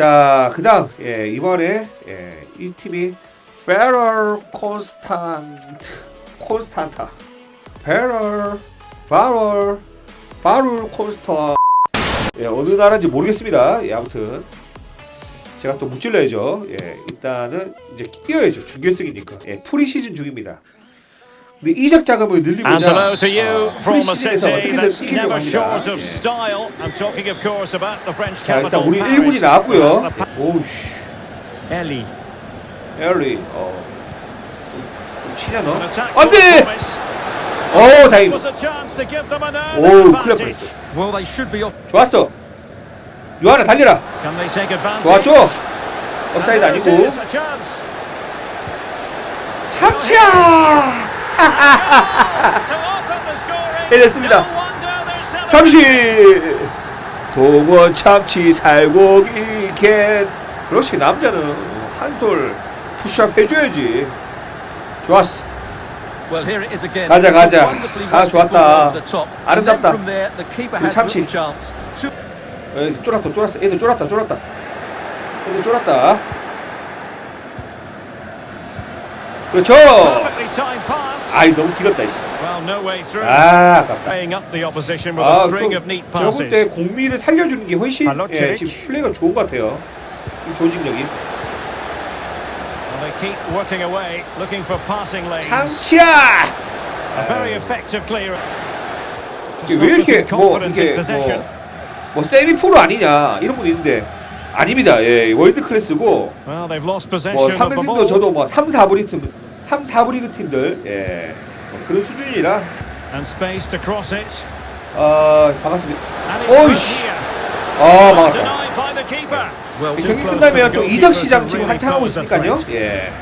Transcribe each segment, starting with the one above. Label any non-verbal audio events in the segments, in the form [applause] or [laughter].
자, 그 다음 예, 이번에 예, 이 팀이 페럴 콘스탄 콘스탄타 페럴 바럴 바룰 콘스타 예, 어느 나라인지 모르겠습니다. 예, 아무튼 제가 또 무찔러야죠. 예, 일단은 이제 뛰어야죠. 준결승이니까. 예, 프리시즌 중입니다. 근데 이적 자금을 늘리고자 아, 프리시즌에서 어떻게든 이기려고 합니다. 예. 자, 일단. 우리 Paris. 1군이 나왔고요. Uh, 오우씨, Ellie. 에리, 어, 좀, 좀 치냐 너? An attack 안 돼! for promise. 어, 다행. 오, 큰일. 뻔했어. 좋았어. 요하나 달려라. 좋았죠? 업사이드 아니고. 참치야. 해냈습니다. Wonder they're 참치. 살고기 캔. 그렇지 남자는 한솔 푸시업 해줘야지. 좋았어. 가자, 가자. 아, 좋았다. 아름답다. 우리 참치. 에, 쫄았다 쫄았어. 애들 쫄았다 쫄았다. 애들 쫄았다. 그렇죠. 아이 너무 길었다 이씨. Through. 아 아깝다. 아, 좀볼 때. 공미를 살려주는 게 훨씬. 예, 지금 플레이가 좋은 것 같아요. 조직력이. 이게 왜 이렇게 뭐 이게 뭐, 뭐 세미 프로 아니냐 이런 분 있는데 아닙니다. 예, 월드 클래스고 뭐 상대팀도. 저도 뭐 3, 4부 리그 3, 4부 리그 팀들 예. 뭐 그런 수준이라 And space to cross it. 어, 반갑습니다. And it's 오이씨. here. 아, 반갑다. Denied by the keeper. Well, 이 too 경기 끝나면 또 이적 시장 지금 한창 하고 있으니까요. 예.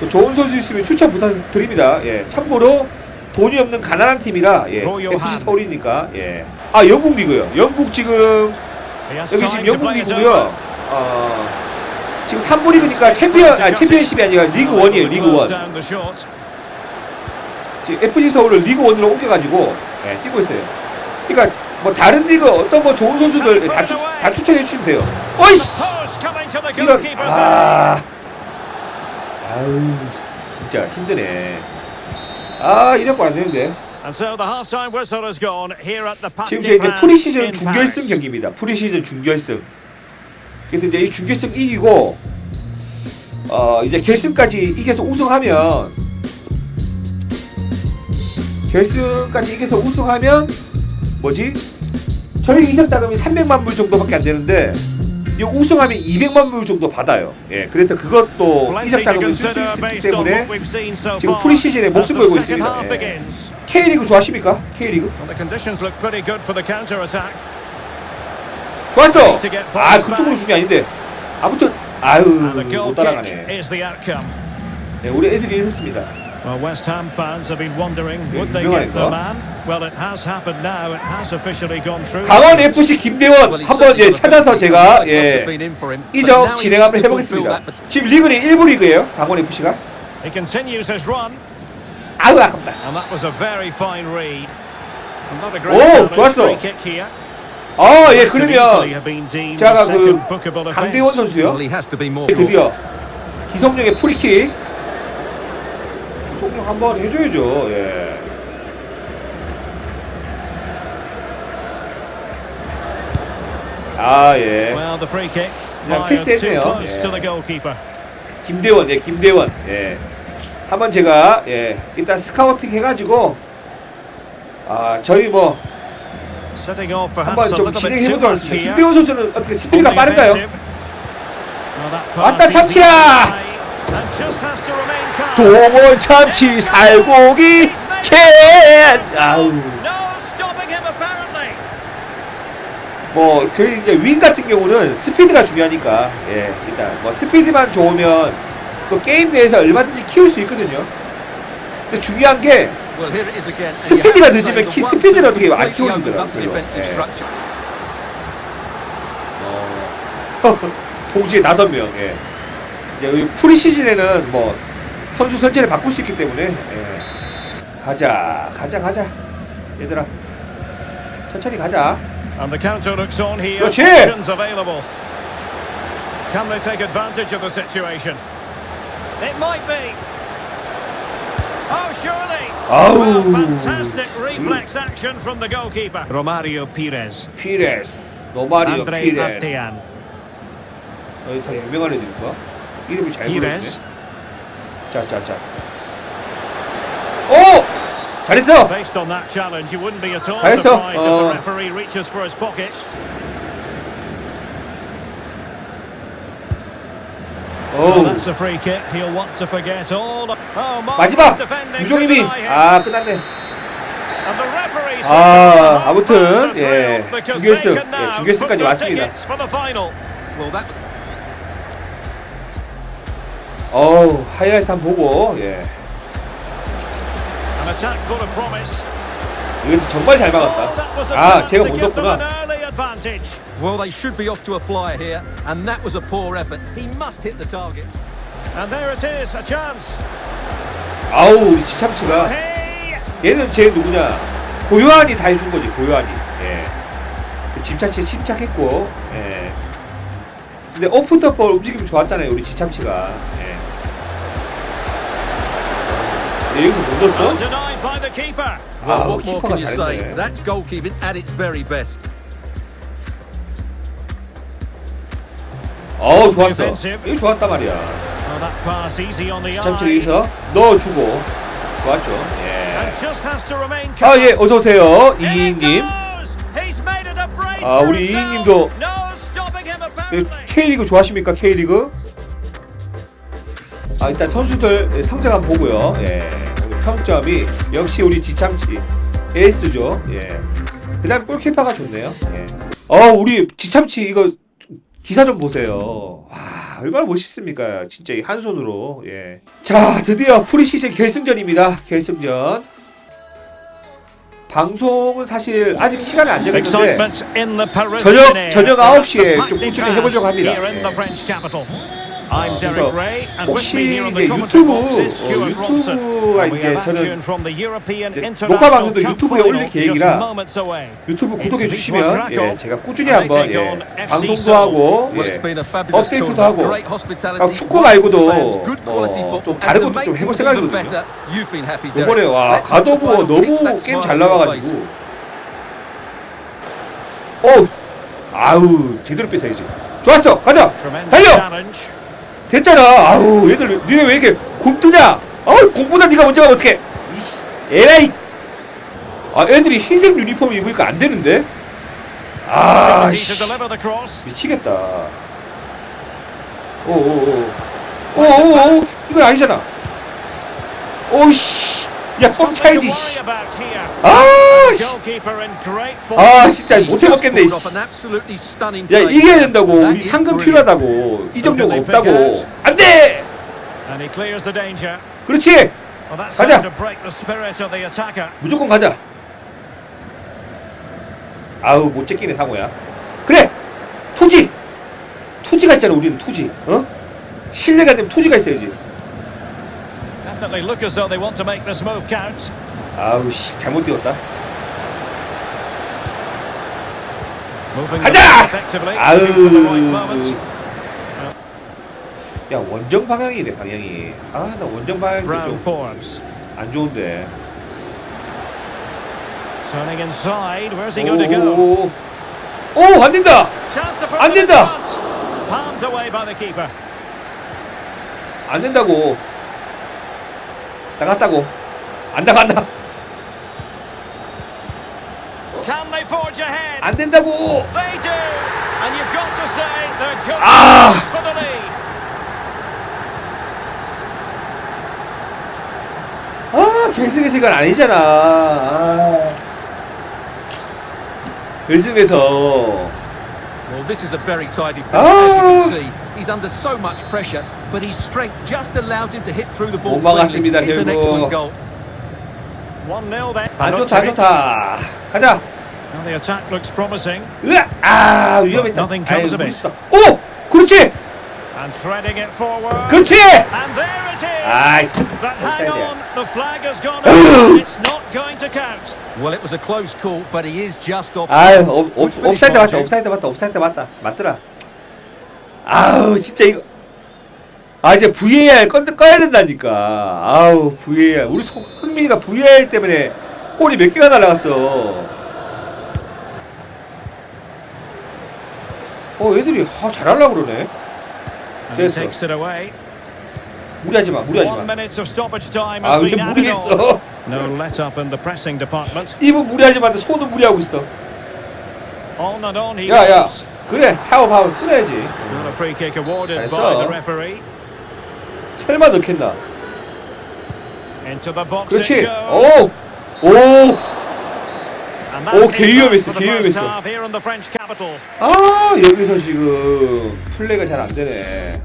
또 좋은 선수 있으면 추천 부탁드립니다. 예. 참고로 돈이 없는 가난한 팀이라 예. FC 서울이니까 예. 아 영국 리그요. 영국 지금 He has 여기 time 지금 to 영국 play it 리그고요. 어, 지금 3부 리그니까 챔피언 아 챔피언십이 아니라 리그 Well, 1이에요. able to 리그 close 1. down the shot. 지금 FC 서울을 리그 1으로 옮겨 가지고 예, 뛰고 있어요. 그러니까 뭐 다른 리그 어떤 뭐 좋은 선수들 다, 추, 다 추천해 주시면 돼요. 어이씨. 이런 아 아유 진짜 힘드네 아 이럴 거안 되는데 지금 des 이제 프리시즌 Paris. 경기입니다 프리시즌 준결승 그래서 이제 이 준결승 이기고 어 이제 결승까지 이겨서 우승하면 결승까지 이겨서 우승하면 뭐지 저희 이적 자금이 300만 불 정도밖에 안 되는데 이 우승하면 200만 불 정도 받아요. 예, 그래서 그것도 이적 자금을 쓸 수 있기 때문에 지금 프리시즌에 목숨 걸고 있습니다. 예. K리그 좋아하십니까? K리그? Well, the conditions look pretty good for the counter-attack. 좋았어. 아 그쪽으로. 준게 아닌데. 아무튼 아유 못 따라가네. 네, 우리 애들이 있었습니다. Well, West Ham fans have been wondering, 예, would they get the 거. man? Well, it has happened now. It has officially gone through. 강원 FC 김대원 한번 예, 찾아서 제가 예, 이적 진행 한번 해보겠습니다. 지금 리그는 1부 리그예요. 강원 FC가. He continues his run, 아유 아깝다. and that was a very fine read. 오, 좋았어. 아 예 그러면 제가 그 강대원. 선수요. 드디어 기성용의 프리킥. 기성용 한번 해줘야죠. 예. 아 예. 그냥 패스했네요. 예. 김대원, 예, 김대원, 예. 한번 제가 예, 일단 스카우팅 해가지고 아 저희 뭐 한번 좀 little 진행해 bit too 보도록 much 하겠습니다. 김대원 선수는 어떻게 스피드가 빠른가요? 왔다, 참치야! 도몬 참치 살고기 캔. 아우. 뭐 저희 이제 윙 같은 경우는 스피드가 중요하니까 예 일단 뭐 스피드만 좋으면 또 게임 내에서 얼마든지 키울 수 있거든요. 근데 중요한 게 Well, here it is again. And 스피드가 늦으면 키- two 어떻게 안 예. structure. 동시에 다섯 명. 예. 이제 이 프리 시즌에는 뭐 선수 선체를 바꿀 수 있기 때문에 예. 가자, 가자, 가자, 얘들아 천천히 가자. And the counter looks on here. 그렇지. Options available. Can they take advantage of the situation? It might be. Oh, surely. A우. Well, fantastic reflex action from the goalkeeper. Romario Pires. 피레스 노마리오 Andre 피레스 Artean. 여기 다 유명한 애들인가? 이름이 잘 Pires. 부르네 자자자 오! 잘했어! Based on that challenge, you wouldn't be at all 잘했어. surprised if 어. the referee reaches for his pockets. That's a free kick. He'll want to forget all. The... Oh, 마지막! him. 아 끝났네 아, 아무튼, 예, 준결승, 예, 준결승까지 왔습니다. 어우 하이라이트 한번 보고 예. 여기서 정말 잘 Oh, 막았다 아 제가 못 advantage. well. They should be off to a flyer here, and that was a poor effort. He must hit the target. And there it is, a chance. 아우 우리 지참치가 Hey! 얘는 쟤 누구냐 고요한이 다 해준 거지 고요한이 예 짐차치 침착했고 예 근데 오픈 더볼 움직임이 좋았잖아요 우리 지참치가 예 근데 여기서 못 넣었어? Not denied by the keeper. Well, 아우 what more 키퍼가 can you say? 잘했네 That's goalkeeping at its very best. 어우 좋았어 Defensive. 이거 좋았단 말이야 Oh, eye. 여기서 넣어주고 좋았죠 예 아. 예 어서오세요 brace 아, 우리 예, apparently. K리그 좋아하십니까 K리그? 아 일단 선수들 성적 한번 보고요. 예. 평점이 역시 우리 지참치 에이스죠. 예. 그 다음 골키퍼가 좋네요. 예. 어 우리 지참치 이거 기사 좀 보세요. 와 얼마나 멋있습니까? 진짜 이 한 손으로. 예. 자 드디어 프리시즌 결승전입니다. 결승전. 방송은 사실 아직 시간이 안 정했는데 저녁-. 저녁 Perhaps 9시에 the 좀 꾸준히 해보려고 합니다. 예. 그래서 혹시 commentary 유튜브, 어. 유튜브가 이제 저는 이제 녹화 방송도 유튜브에 올릴 계획이라. 유튜브 구독해 주시면 예. 제가 꾸준히 한번 예, 방송도. 하고 예, 업데이트도. 하고. 아, 축구 말고도 뭐, football. 좀 다른 것도 좀 해볼 생각이거든요. 이번에 와 가도보 너무 게임 잘. 나와가지고 어 아우 제대로 뺏어야지 좋았어 가자 달려. 됐잖아. 아우 얘들 니네 왜 이렇게 굶뜨냐? 어우 공보다 네가 먼저 가면 어떡해? 에라이. 아 애들이 흰색 유니폼 입으니까 안 되는데? 아 씨. 미치겠다. 오오오. 오오오. 이건 아니잖아. 오씨 야 뻥차이지 씨. 아 씨. 아 진짜 He's 못 just 해먹겠네 pulled off 씨. 야. 이겨야 된다고 우리 상금. 필요하다고 they 없다고 안돼 the danger. 그렇지 가자. 무조건 가자 아우 못 제끼네 상호야 그래 토지 토지가 있잖아 우리는 토지 어 신뢰가 되면 토지가 있어야지 Definitely look as though they want to make this move count. 아우 씨 잘못 뛰었다 Moving 가자! effectively. 아우 looking for the right moment. 야 원정 방향이네 방향이 아 나 원정 방향도 Brown 좀 forms. 안 좋은데 Turning inside. Where's he going to go? 오안 된다 Chance to put 안 them in 된다. front. Palmed away by the keeper. 안 된다고 나갔다고 안 나간다? 안 된다고 Ah! lead. 아 결승에서 이건 아니잖아 아. 결승에서 Well, this is a very tidy finish, Ah! as you can see. He's under so much pressure, but his strength just allows him to hit through the ball. 못 막았습니다, cleanly. It's an 결국. excellent goal. 1-0 then. 안 좋다 안 좋다 가자 Well, the attack looks promising. 으아 아 위험했다 Nothing comes of it. 무리수다. 오 그렇지 And threading it forward. 그렇지 And there it is. 아이 But hang offside on, the flag has gone [coughs] Ugh. over. It's not going to count. Well, it was a close call, but he is just off. finish, 옵사이드 맞다. 옵사이드 맞다 옵사이드 맞다 맞더라 아우 진짜 이거 아 이제 VAR 꺼, 꺼야 된다니까 아우 VAR 우리 소- 흥민이가 VAR 때문에 골이 몇 개가 날라갔어 어 애들이 아, 잘하려고 그러네 됐어. 무리하지 마 무리하지 마 아 근데. 모르겠어 No let up in the pressing department. 입은 무리하지 마는데 손은 무리하고 있어 On and on he 야 야 goes. 그래 파워 파워 끊어야지 And a free kick awarded 됐어. by the referee. 설마 넣겠나 Into the box 그렇지 it goes. 오 오 And that 오, is 개 위험했어, for the 개 first 위험했어. half here in the French capital. 아 여기서 지금 플레이가 잘 안 되네.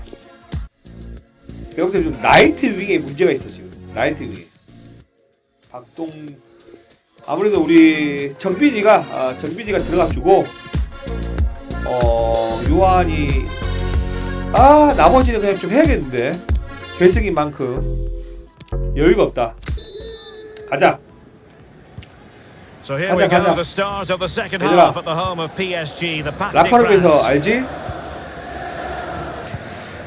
볼때 좀 나이트 윙에 문제가 있어 지금. 나이트 윙. 박동 아무래도 우리 정빈이가 아, 정빈이가 들어가주고 어 요한이 아 나머지는 그냥 좀 해야겠는데 결승인 만큼 여유가 없다. 가자. So here 가자, we go, 가자. the start of the second 얘들아. half at the home of PSG, the Parc des 라파룸에서 Princes. 알지?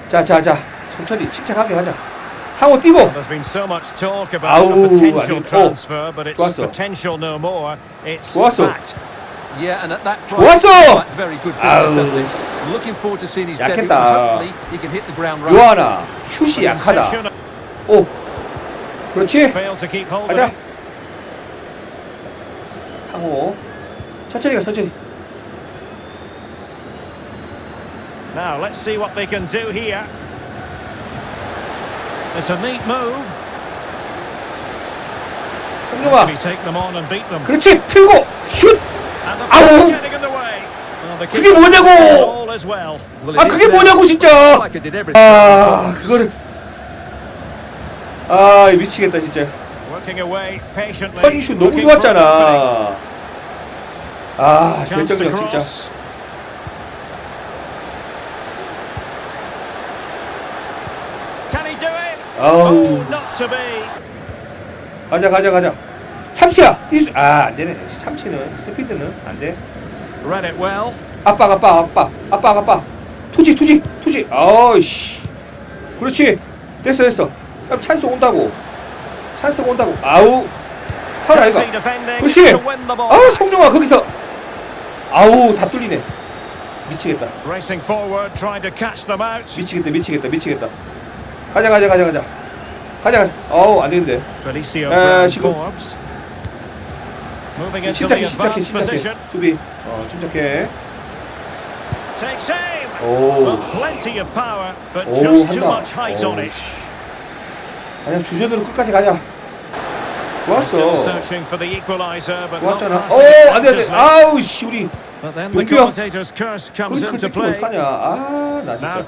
자자자 천천히 침착하게 가자. 상호 뛰고 There's been so much talk about 아우, a potential 아니, 어, transfer, but it's 좋았어. potential no more. It's 좋았어. fact. Yeah, and at that 좋았어! price, like very good 아우. business, doesn't it? Looking forward to seeing his debut. 약했다. Hopefully, he can hit the ground running. 요하나 슛이 약하다. Possession 오 그렇지 Failed to keep hold of 가자. it. 상호 천천히 가 천천히. Now let's see what they can do here. It's a neat move. 성룡아 Maybe take them on and beat them. 그렇지 틀고 슛. 아우. 그게 뭐냐고! 아 그게. 뭐냐고 진짜. 아 그거를 아 미치겠다 진짜. Patiently. 터닝 슛 너무. 좋았잖아. 아 결정력 진짜. cross. Can he do it? 아우. Oh. 가자 가자 가자. 참치야. 이수 아 안 되네. 참치는 스피드는 안 돼. 아빠 아빠 아빠 아빠 아빠 투지 투지 투지 아우씨 그렇지 됐어 됐어 그럼 찬스 온다고 찬스 온다고 아우 파울 아이가 그렇지. 아우 성룡아 거기서 아우 다 뚫리네 미치겠다. 미치겠다 미치겠다 미치겠다 가자 가자 가자 가자 가자 가자 아우 안 되는데 Felicio 에, 지금- 침착해 침착해 침착해. 수비 어 침착해 Takes aim. 오 Well, plenty of power, but 오 just too 한다 much height on it. 그냥 주전으로 끝까지 가자 좋았어 좋았잖아. 오, it 안 돼, 안 돼. dangerously. 아우, 씨, 우리. Comes 거기서 그렇게. 어떡하냐. 아, 나 Now 진짜.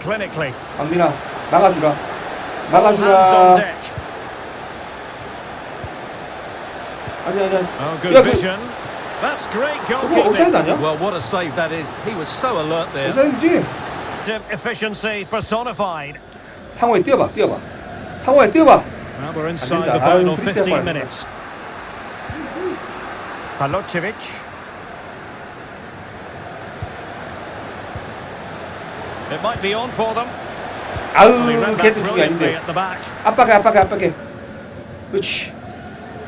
clinically? 강민아, 나가주라. All hands on 나가주라. deck. 아니, 아니, 아니. Oh, good 야, 그- vision. That's great 저거 goalkeeping. 옵사이드 아니야? Well, what a save that is. He was so alert there. 옵사이드지? Efficiency personified. 상호에 뛰어봐, 뛰어봐. 상호에 뛰어봐. Now we're inside 된다. the 아유, final 프리킥 15 할 뻔했다. minutes. Palocevic. It might be on for them. 아우, 걔도 brilliantly 아닌데. 압박해, 압박해, 압박해. 그렇지.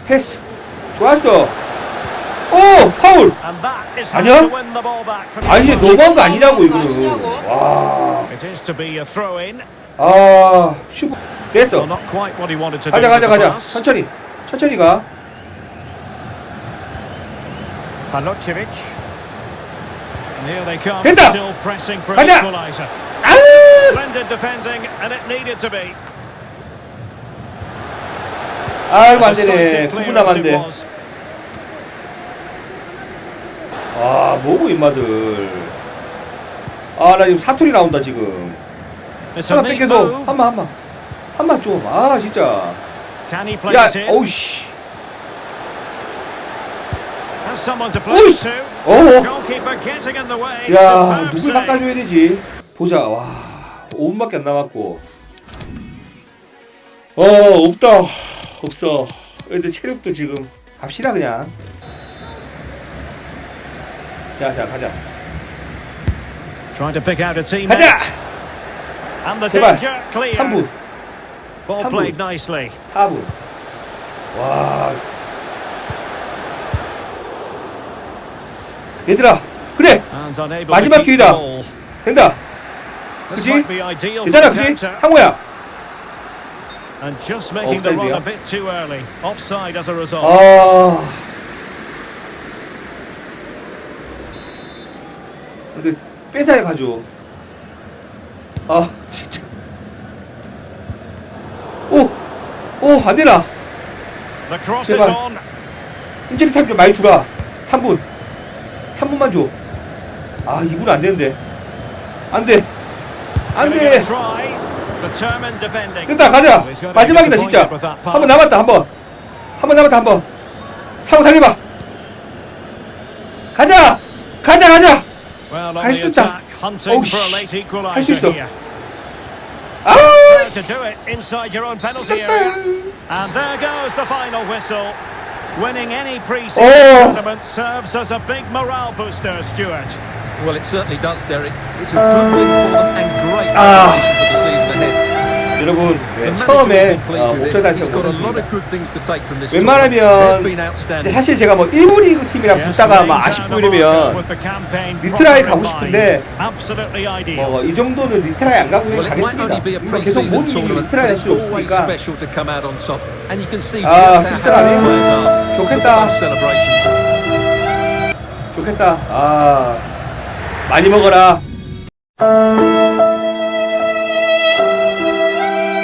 패스. 좋았어. 오, 파울. 아니야? 아, the 너무한 거 아니냐고, 이거는. 와. It is to be a throw-in. 아, 슈퍼. 됐어. 가자, 가자, 가자. 천천히. 천천히 가. 됐다. 가자. 아우! Splendid defending, and it needed to be. 아이고 안 되네. 9분 clearance it 남았는데. 아 뭐고 임마들. 아 나 지금 사투리 나온다 지금. Neat 뺏겨도. 한번 한번 한번 좀. 아 진짜. 야? 어우씨. It to? 어. 야 누굴. 바꿔줘야 되지. 보자. 와 5분밖에 안 남았고. 어 없다. 없어. 근데 체력도 지금 갑시다 그냥. 자자 가자. Trying to pick out a teammate. 가자. The 제발. danger clear. 3분. Ball 삼 분. played nicely. 4분. 와. 얘들아. 그래. 마지막 기회다. 된다. For 괜찮아, counter. 상호야. And just making the run Offside이야. a bit too early. Offside as a result. 아. 근데 뺏어야 가죠. 아, 진짜. 오! 오, 안 되나? 제발. 인터넷 타임 좀 많이 주라. 3분. 3분만 줘. 아, 2분 안 되는데. 안 돼. 안 돼. 됐다, 가자. 마지막이다, 진짜. 한 번. 남았다, 한 번. 한 번 남았다, 한 번. 사고 달려봐. 가자! 가자, 가자! 할 수 있다. attack, hunting 어우, for a 씨. late 할수 있어. equaliser here. 아우! To do it inside your own penalty area. And there goes the final whistle. Winning any pre-season Oh. tournament serves as a big morale booster, Stuart. Well, it certainly does, Derek. It's a good win for them and great Ah. motivation for the season ahead. 여러분, 네, 처음에 어, 목표. 달성 못했습니다. 웬만하면 근데. 사실 제가 뭐 1부 리그 팀이랑 붙다가 막 아쉽고 이러면 리트라이 가고 싶은데. 뭐 이 정도는 리트라이 안 가고 might 가겠습니다. 뭐 계속 일이 tournament, 리트라이 할 수 없으니까 아, are. 좋겠다. 좋겠다. 아 많이 먹어라.